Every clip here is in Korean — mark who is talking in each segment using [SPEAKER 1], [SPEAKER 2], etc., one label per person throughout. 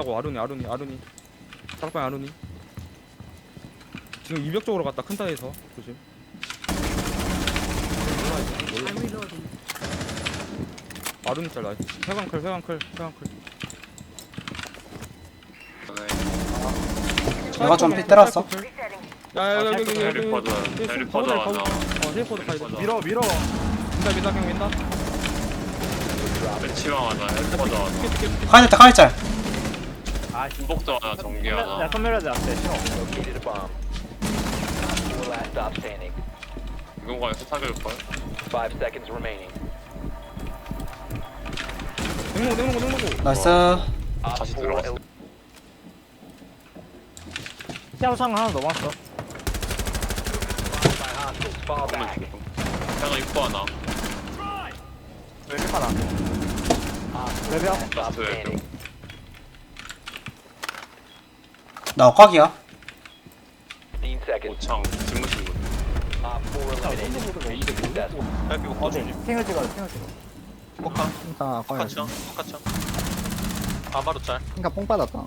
[SPEAKER 1] 하고 아루니 아루니 아루니 다락방 아루니 지금 이벽 쪽으로 갔다 큰 타에서 조심
[SPEAKER 2] I'm reloading.
[SPEAKER 1] 아루니 잘 나이스 회광클 회광클 회광클
[SPEAKER 3] 내가 좀 삐뚤었어.
[SPEAKER 1] 야 여기 여기 여기 여기
[SPEAKER 4] 헬리포드, 헬리포드 하나.
[SPEAKER 1] 어 헬리포드 돼
[SPEAKER 4] 헬리포드.
[SPEAKER 5] 밀어 밀어
[SPEAKER 1] 민다 민다 그냥 민다
[SPEAKER 4] 치왕 하나, 헬퍼드 하나,
[SPEAKER 3] 카이짤 카이짤
[SPEAKER 5] 아씨
[SPEAKER 4] 군복도 하나,
[SPEAKER 5] 나
[SPEAKER 4] 하나.
[SPEAKER 5] 선멸하지 않대 싫어
[SPEAKER 6] Located a bomb. Four last stop standing.
[SPEAKER 4] 이건가에 세탁일걸?
[SPEAKER 6] Five seconds remaining.
[SPEAKER 1] 냉모고 냉모고 냉모고
[SPEAKER 3] 나이스
[SPEAKER 6] Op
[SPEAKER 4] 다시
[SPEAKER 6] four
[SPEAKER 4] 들어갔어.
[SPEAKER 5] 시야상 하나 넘었어
[SPEAKER 6] by hostiles. Fall back.
[SPEAKER 4] 하나 입고 하나.
[SPEAKER 5] 왼쪽 하나
[SPEAKER 6] standing.
[SPEAKER 3] 나 옥각이야
[SPEAKER 6] 15 seconds.
[SPEAKER 4] 오창, 집무신 분.
[SPEAKER 6] Op four eliminated. Mission successful.
[SPEAKER 5] 어디 핑을 찍어 핑을 찍어
[SPEAKER 7] 그러니까 거의
[SPEAKER 4] 똑같죠? 똑같죠? 아, 바로 짤.
[SPEAKER 7] 그러니까 뽕 받았다.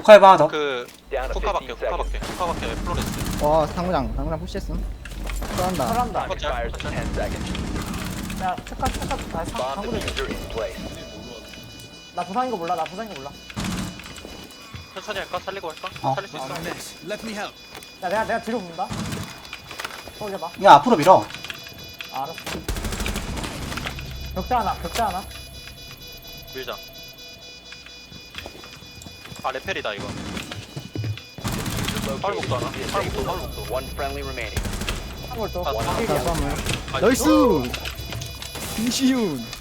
[SPEAKER 3] 옥카이 하나 더
[SPEAKER 4] 그,
[SPEAKER 6] Down to 15 seconds.
[SPEAKER 4] 후카밖에, 플로레스.
[SPEAKER 7] 와 상무장 상무장 푸시했음. 들어간다.
[SPEAKER 5] 잘한다
[SPEAKER 6] Time expires in 10 seconds.
[SPEAKER 5] 야 착각 착각 아
[SPEAKER 6] Bomb
[SPEAKER 5] 상구를
[SPEAKER 6] diffuser in place.
[SPEAKER 5] 나 부상인 거 몰라 나 부상인 거 몰라
[SPEAKER 4] 천천히 할까? 살리고 할까?
[SPEAKER 3] 어.
[SPEAKER 4] 살릴 수 있어.
[SPEAKER 5] 야 내가 내가 뒤로 붙는다 쏘려봐
[SPEAKER 3] 야 앞으로 밀어
[SPEAKER 5] 아, 알았어 격자 하나 격자 하나
[SPEAKER 4] 밀자. 아, 레펠이다, 이거.
[SPEAKER 6] Located.
[SPEAKER 4] 팔복도 하나? 팔복도,
[SPEAKER 6] Disabled.
[SPEAKER 4] 팔복도.
[SPEAKER 6] One friendly remaining.
[SPEAKER 5] 한걸 또.
[SPEAKER 4] 아,
[SPEAKER 5] 아,
[SPEAKER 7] 자, 썸을.
[SPEAKER 4] 아,
[SPEAKER 7] 나이스. 김시윤.